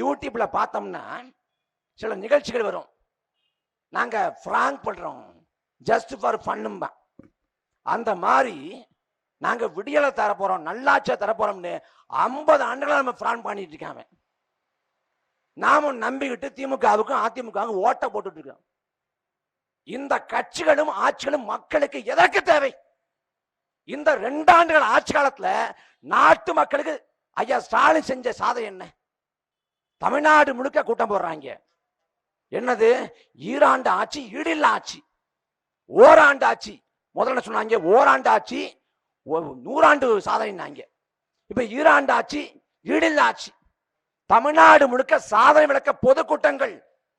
யூடியூப்ல பார்த்தோம்னா சில நிகழ்ச்சிகள் வரும். நாங்க ஃப்ராங்க் பண்றோம். ஜஸ்ட் ஃபார் ஃபன்னும்பா அந்த மாதிரி நாங்க விடியலை தர போறோம் நல்லாட்சியை தர போறோம்னு ஐம்பது ஆண்டுகளா நம்ம ஃப்ரான் பண்ணிட்டு இருக்காங்க நாமும் நம்பிக்கிட்டு திமுகவுக்கும் அதிமுகவுக்கும் ஓட்ட போட்டுட்டு இருக்கோம். இந்த கட்சிகளும் ஆட்சிகளும் மக்களுக்கு எதற்கு தேவை? இந்த ரெண்டாண்டுகள் ஆட்சி காலத்துல நாட்டு மக்களுக்கு ஐயா ஸ்டாலின் செஞ்ச சாதனை என்ன? தமிழ்நாடு முழுக்க கூட்டம் போடுறாங்க. என்னது? ஈராண்டு ஆட்சி ஈடில்ல ஆட்சி. ஓராண்டு ஆட்சி. முதல்ல சொன்னாங்க? ஓராண்டு ஆட்சி நூறாண்டு சாதனைனாங்க இப்ப ஈராண்டு ஆட்சி ஈடில்ல ஆட்சி. தமிழ்நாடு முழுக்க சாதனை விளக்க பொதுக்கூட்டங்கள்.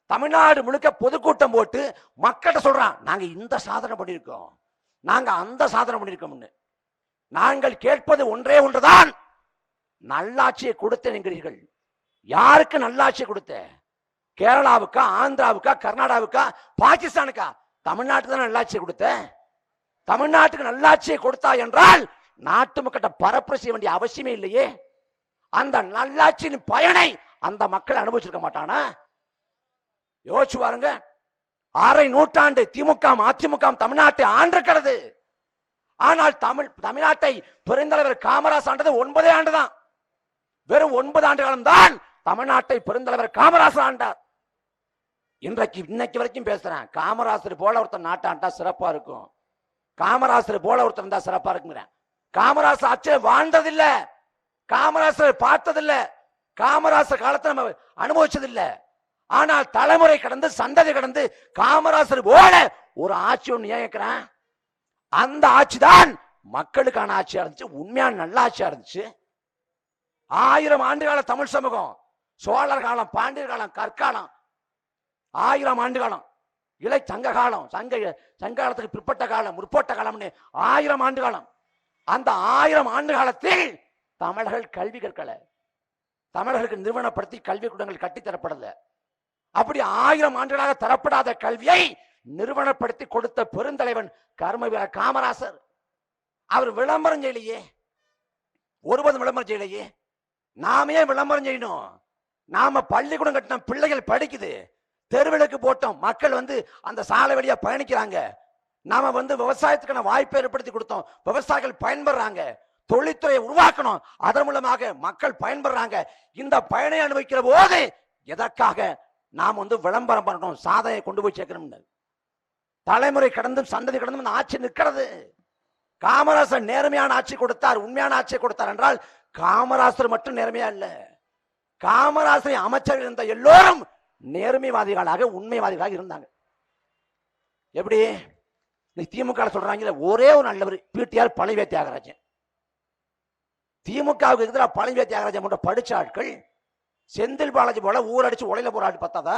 தமிழ்நாடு முழுக்க பொதுக்கூட்டம் போட்டு மக்கள்கிட்ட சொல்றான் நாங்க இந்த சாதனை பண்ணியிருக்கோம். நாங்க அந்த சாதனை பண்ணியிருக்கோம்னு. நாங்கள் கேட்பது ஒன்றே ஒன்றுதான். நல்லாட்சியை கொடுத்தேன் என்கிறீர்கள் யாருக்கு நல்லாட்சி கொடுத்த? கேரளாவுக்கா ஆந்திராவுக்கா கர்நாடகாவுக்கா பாகிஸ்தானுக்கா? தமிழ்நாட்டுக்கு தான் நல்லாட்சியை கொடுத்த? தமிழ்நாட்டுக்கு நல்லாட்சியை கொடுத்தா என்றால் நாட்டு மக்கள்கிட்ட பரப்புரை செய்ய வேண்டிய அவசியமே இல்லையே. அந்த நல்லாட்சியின் பயனை அந்த மக்கள் அனுபவிச்சிருக்க மாட்டானா? யோசிச்சு பாருங்க. அரை நூற்றாண்டு திமுக அதிமுக தமிழ்நாட்டை ஆண்டிருக்கிறது ஆனால் தமிழ் தமிழ்நாட்டை பெருந்தலைவர் காமராஜ் ஆண்டது ஒன்பதே ஆண்டு தான் வெறும் ஒன்பது ஆண்டு காலம் தான் தமிழ்நாட்டை பெருந்தலைவர் காமராசர் ஆண்டார். இன்றைக்கு இன்னைக்கு வரைக்கும் பேசுறேன். காமராசர் போல ஒருத்தர் நாட்டாண்டா சிறப்பா இருக்கும். காமராசர் போல ஒருத்தர் இருந்தா சிறப்பா இருக்குங்கிறேன். காமராசர் ஆட்சியை வாழ்ந்ததில்ல. காமராசர் பார்த்ததில்ல. காமராசர் காலத்தை நம்ம அனுபவிச்சதில்லை. ஆனால் தலைமுறை கடந்து சந்ததி கடந்து காமராசர் போல ஒரு ஆட்சி ஒன்று ஏன் அந்த ஆட்சி தான் மக்களுக்கான ஆட்சியா இருந்துச்சு. உண்மையான நல்ல ஆட்சியா இருந்துச்சு. ஆயிரம் ஆண்டு கால தமிழ் சமூகம். சோழர் காலம் பாண்டியர் காலம் கற்காலம் ஆயிரம் ஆண்டு காலம் இலை சங்க காலம் சங்க சங்க காலத்துக்கு பிற்பட்ட காலம் முற்பட்ட காலம்னு ஆயிரம் ஆண்டு காலம். அந்த ஆயிரம் ஆண்டு காலத்தில் தமிழர்கள் கல்வி கற்கல. தமிழர்களுக்கு நிறுவனப்படுத்தி கல்வி கூடங்கள் கட்டித்தரப்படல அப்படி ஆயிரம் ஆண்டுகளாக தரப்படாத கல்வியை நிறுவனப்படுத்தி கொடுத்த பெருந்தலைவன் கர்மவீரர் காமராசர். அவர் விளம்பரம் செய்யலையே. ஒருபதும் விளம்பரம் செய்யலையே. நாமே விளம்பரம் செய்யணும். நாம பள்ளிக்கூடம் கட்டின பிள்ளைகள் படிக்குது. தெருவிளக்கு போட்டோம். மக்கள் வந்து அந்த சாலை வழியா பயணிக்கிறாங்க. நாம வந்து விவசாயத்துக்கான வாய்ப்பை ஏற்படுத்தி கொடுத்தோம். விவசாயிகள் பயன்படுறாங்க. தொழில்துறையை உருவாக்கணும். அதன் மூலமாக மக்கள் பயன்படுறாங்க. இந்த பயனை அனுபவிக்கிற போது எதற்காக நாம் வந்து விளம்பரம் பண்ணணும்? சாதனையை கொண்டு போய் சேர்க்கணும்னு. தலைமுறை கடந்தும் சந்ததி கடந்தும் இந்த ஆட்சி நிற்கிறது. காமராசர் நேர்மையான ஆட்சி கொடுத்தார் உண்மையான ஆட்சியை கொடுத்தார் என்றால் காமராசர் மட்டும் நேர்மையா இல்லை. காமராசரை அமைச்சர் இருந்த எல்லோரும் நேர்மைவாதிகளாக உண்மைவாதிகளாக இருந்தாங்க. எப்படி? இந்த திமுக சொல்றாங்க ஒரே ஒரு நல்லவர் பிடிஆர் பழனிவே தியாகராஜன் திமுகவுக்கு எதிராக பழனிவே தியாகராஜன் போன்ற படிச்ச ஆட்கள் செந்தில் பாலாஜி போல ஊரடிச்சு உலையில போற ஆள் பார்த்தாதா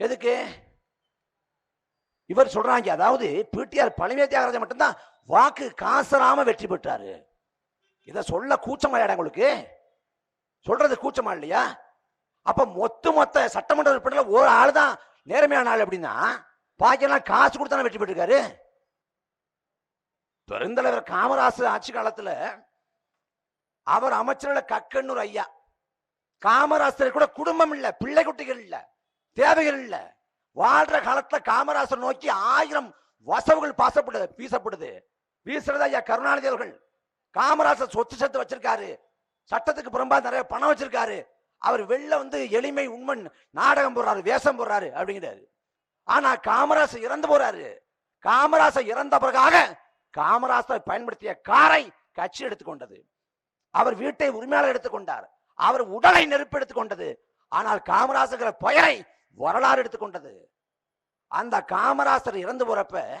எதுக்கு? இவர் சொல்றாங்க அதாவது பிடிஆர் பழனிவே தியாகராஜன் மட்டும்தான் வாக்கு காசராம வெற்றி பெற்றாரு. இதை சொல்ல கூச்சமா இடம் உங்களுக்கு? சொல்றது கூச்சமா இல்லையா? அப்ப மொத்த மொத்த சட்டமன்ற உறுப்பினர்ல ஒரு ஆள் தான் நேர்மையான ஆள் அப்படின்னா பாக்கியெல்லாம் காசு கொடுத்தானே வெற்றி பெற்றிருக்காரு? பெருந்தலைவர் காமராசர் ஆட்சி காலத்துல அவர் அமைச்சர்கள் கக்கண்ணூர் ஐயா. காமராசர் கூட குடும்பம் இல்ல பிள்ளை குட்டிகள் இல்ல தேவைகள் இல்ல. வாழ்ற காலத்துல காமராசர் நோக்கி ஆயிரம் வசவுகள் பாசப்படுது வீசப்படுது. வீசுறது ஐயா கருணாநிதி அவர்கள். காமராசர் சொத்து சத்து வச்சிருக்காரு. சட்டத்துக்கு புறம்பா நிறைய பணம் வச்சிருக்காரு. அவர் வெளில வந்து எளிமை உண்மன் நாடகம் போடுறாரு வேஷம் போடுறாரு அப்படிங்கிறாரு. ஆனா காமராசர் இறந்து போறாரு. காமராசர் இறந்த பிறகாக காமராசர் பயன்படுத்திய காரை கட்சி எடுத்துக்கொண்டது அவர் வீட்டை உரிமையாளர் எடுத்துக்கொண்டார் அவர் உடலை நெருப்பு எடுத்துக்கொண்டது ஆனால் காமராசர் பெயரை வரலாறு எடுத்துக்கொண்டது அந்த காமராசர் இறந்து போறப்ப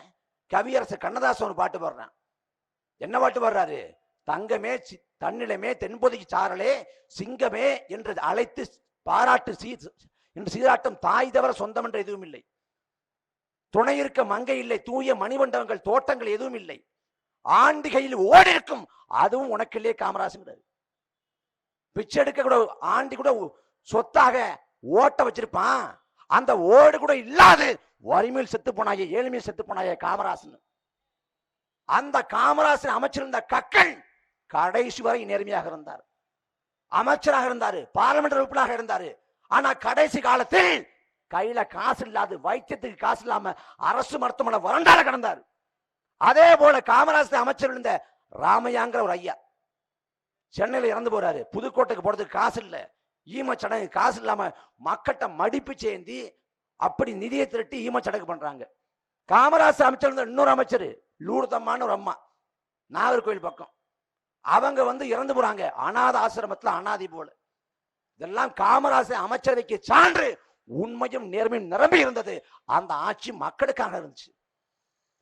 கவியரசு கண்ணதாசன் ஒரு பாட்டு பாடுறான். என்ன பாட்டு பாடுறாரு? தங்கமே சி- தன்னிலமே தென்பொதிக்கு சாரலே சிங்கமே என்று அழைத்து பாராட்டு சீ என்று சீராட்டம் தாய் தவிர சொந்தம் என்று எதுவும் இல்லை. துணை இருக்க மங்கை இல்லை தூய மணிமண்டபங்கள் தோட்டங்கள் எதுவும் இல்லை. ஆண்டிகையில் ஓடி இருக்கும் அதுவும் உனக்கு இல்லையே காமராசுங்கிறது பிச்சை எடுக்க கூட ஆண்டி கூட சொத்தாக ஓட்ட வச்சிருப்பான். அந்த ஓடு கூட இல்லாது வறுமையில் செத்து போனாயே ஏழ்மையில் செத்து போனாயே காமராசன் அந்த காமராசன் அமைச்சிருந்த கக்கள் கடைசி வரை நேர்மையாக இருந்தார். அமைச்சராக இருந்தாரு பார்லிமெண்ட் உறுப்பினராக இருந்தாரு. ஆனா கடைசி காலத்தில் கையில காசு இல்லாது வைத்தியத்துக்கு காசு இல்லாம அரசு மருத்துவமனை வறண்டால கிடந்தாரு. அதே போல காமராஜர் அமைச்சர் இருந்த ராமையாங்கிற ஒரு ஐயா சென்னையில இறந்து போறாரு. புதுக்கோட்டைக்கு போறதுக்கு காசு இல்லை. ஈம சடங்கு காசு இல்லாம மக்கட்ட மடிப்பு சேந்தி அப்படி நிதியை திரட்டி ஈம சடங்கு பண்றாங்க. காமராஜர் அமைச்சர் இருந்த இன்னொரு அமைச்சர் லூர்தம்மான்னு ஒரு அம்மா நாகர்கோவில் பக்கம். அவங்க வந்து இறந்து போறாங்க அனாத ஆசிரமத்தில் அனாதி போல. இதெல்லாம் காமராசர் அமைச்சரவைக்கு சான்று உண்மையும் நேர்மையும் நிரம்பி இருந்தது. அந்த ஆட்சி மக்களுக்காக இருந்துச்சு.